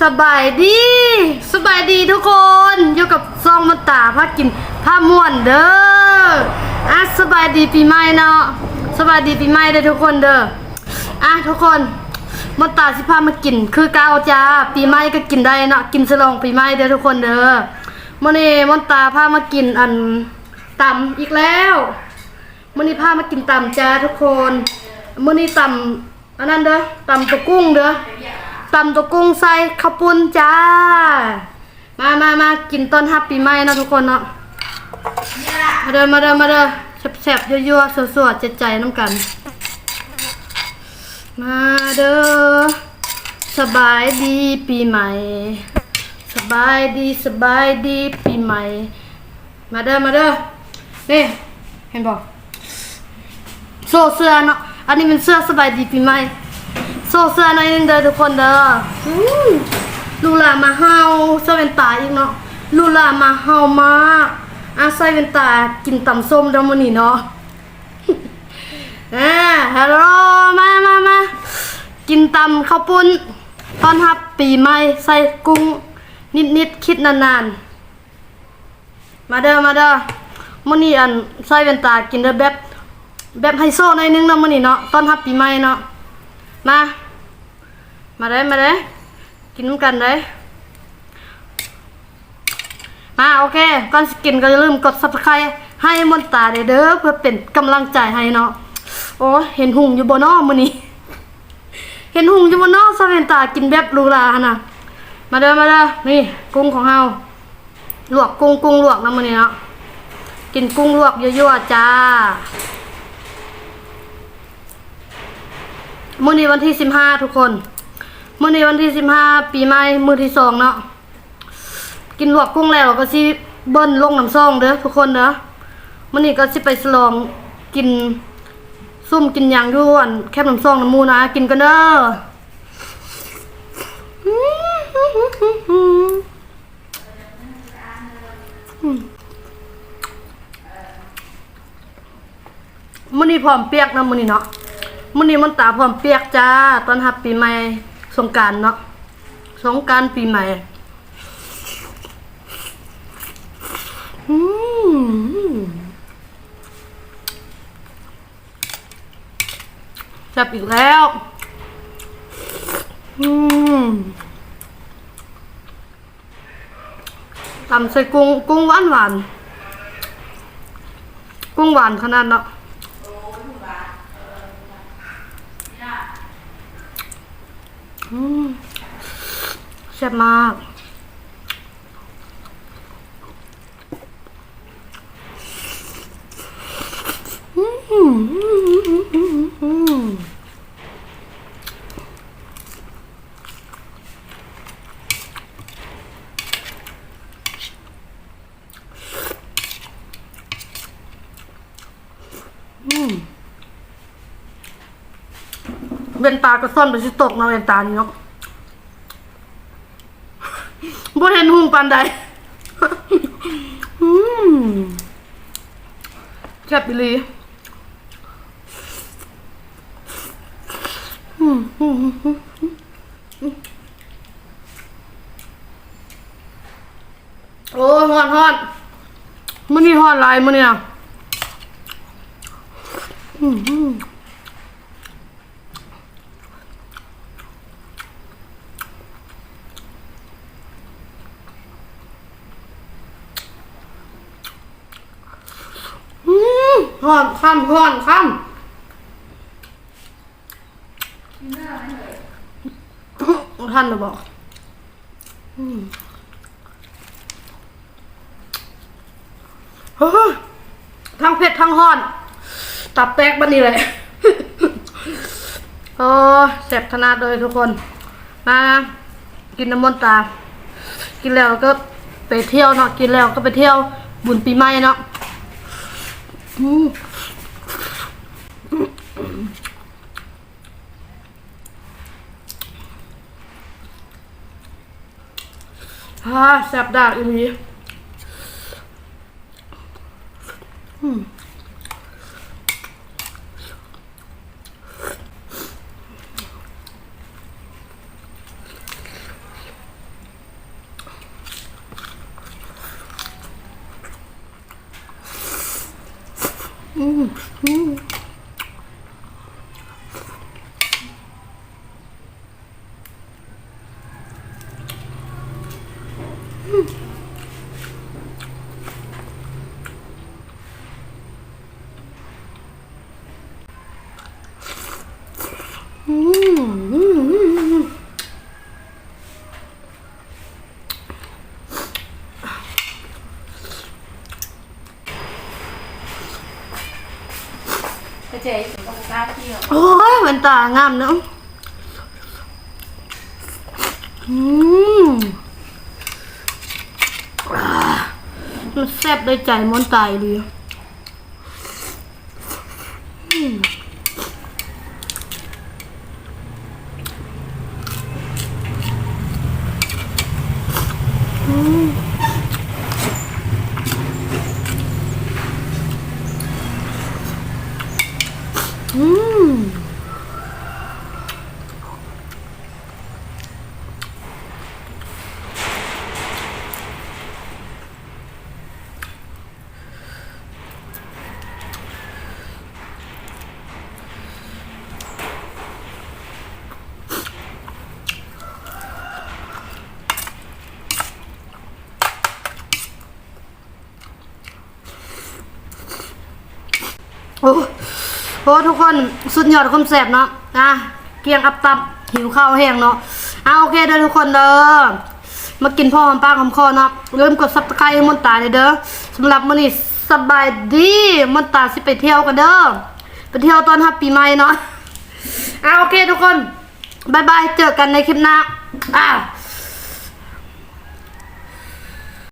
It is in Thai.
สบายดี สบายดีทุกคนอยู่กับซองมันตาพากินผ้าม่วนเด้ออะสบายดีปีใหม่เนาะสบายดีปีใหม่เด้อทุกคนเด้ออะทุกคนมันตาสิพามากิน คือเกาวจ้าปีใหม่ก็กินได้เนาะกินฉลองปีใหม่เด้อทุกคนเด้อมื้อนี้มันตาพามากินอันตำอีกแล้วมื้อนี้พามากินตำจ้าทุกคนมื้อนี้ตำอันนั้นเด้อตำตัวกุ้งเด้อ ตำตัวกุ้งใส่ข้าวปุ้นจ้า มามามากินต้นฮับปีใหม่เนาะทุกคนเนาะ มาเด้อมาเด้อมาเด้อแซ่บๆยั่วๆสวดๆใจๆน้ำกัน มาเด้อสบายดีปีใหม่ สบายดีสบายดีปีใหม่ มาเด้อมาเด้อนี่เห็นบอกโซ่เสื้อเนาะอันนี้เป็นเสื้อสบายดีปีใหม่ โซ่เสื้อหน่อยหนึงเด้อทุกคนเด้ออืมลูลามาเฮาใส่เป็นตาอีกเนาะลูลามาเฮามากอาใส่เป็นตากินตำส้มเด้อมื้อนี้เนาะ อ่าฮัลโหลมามามากินตำข้าวปุ้นต้อนรับปีใหม่ใส่กุ้ง นิดๆคิดนานๆ มาเด้อมาเด้อมื้อนี้อันใส่เป็นตากินเด้อแบบ แบบไฮโซหน่อยนึงเนาะมื้อนี้เนาะต้อนรับปีใหม่เนาะมา มาได้มาได้กินน้ำกันได้มาโอเคก่อนสกินก็อย่าลืมกด subscribe ให้มนตาเด้อเด้อเพื่อเป็นกำลังใจให้เนาะโอ้เห็นหุงอยู่บนนอมือนี้ เห็นหุงอยู่บนนอซาเวนตากินแบบหรูหราหั่นะมาเด้อมาเด้อนี่กุ้งของเฮาลวกกุ้งกุ้งลวกนะมือนี้เนาะกินกุ้งลวกยั่วๆจ้ามื้อนี้วันที่สิบห้าทุกคน มื้อนี้วันที่สิบห้าปีใหม่มือที่สองเนาะกินลวกกุ้งแล้วก็สิเบิ้ลลงน้ำซองเด้อทุกคนเด้อมื้อนี้ก็สิไปฉลองกินซุ่มกินยังอยู่อันแคบน้ำซองน้ำมูนะกินกันเด้อมื้อนี้พร้อมเปียกนะมื้อนี้เนาะมื้อนี้มันตาพร้อมเปียกจ้าตอนรับปีใหม่ สงการเนาะสงการปีใหม่อืมจับอีกแล้ว อืมตำใส่กุ้งกุ้งหวานหวานกุ้งหวานขนาดเนาะ อืม แซ่บมากอืมอืมอืมอืมอืมอืม เวนตาก็ซ่อนไปสิตกเนาะเวนตาเนาะบ่เห็นหุ่งปานใดแซ่บอีหลีโอ้ฮอนฮอนมื้อนี้ฮอนหลายมื้อนี้อะอืมอืม อืม หอนค่ำห่อนค่ำท่านจะบอกอืมเฮ้ยทั้งเผ็ดทั้งห่อน ตับแตกบันนี้เลยโอ้แสบขนาดเลยทุกคน มา กินน้ำมันตา กินแล้วก็ไปเที่ยวเนาะ กินแล้วก็ไปเที่ยวบุญปีใหม่เนาะ ฮ่าแซ่บดากอีหลีอืม อืมอืมอืมอืมอืมอืม กระ เจี๊ยบต้องกล้าเที่ยวโอ้ยมันตางามเนาะอืมมันแซ่บได้ใจม้วนตายเลยอืมอืมอืม โอ้ โหทุกคนสุดยอดความแสบเนาะอะเกียงอับตับหิวข้าวแห้งเนาะเอาโอเคเด้อทุกคนเด้อมากินพ่อหอมปากหอมคอเนาะเริ่มกดซับสไครต์ให้มนตาเลยเด้อสำหรับมื้อนี้สบายดีมนตาสิไปเที่ยวกันเด้อไปเที่ยวตอนฮับปีใหม่เนาะเอาโอเคทุกคนบายบายเจอกันในคลิปหน้าอ้า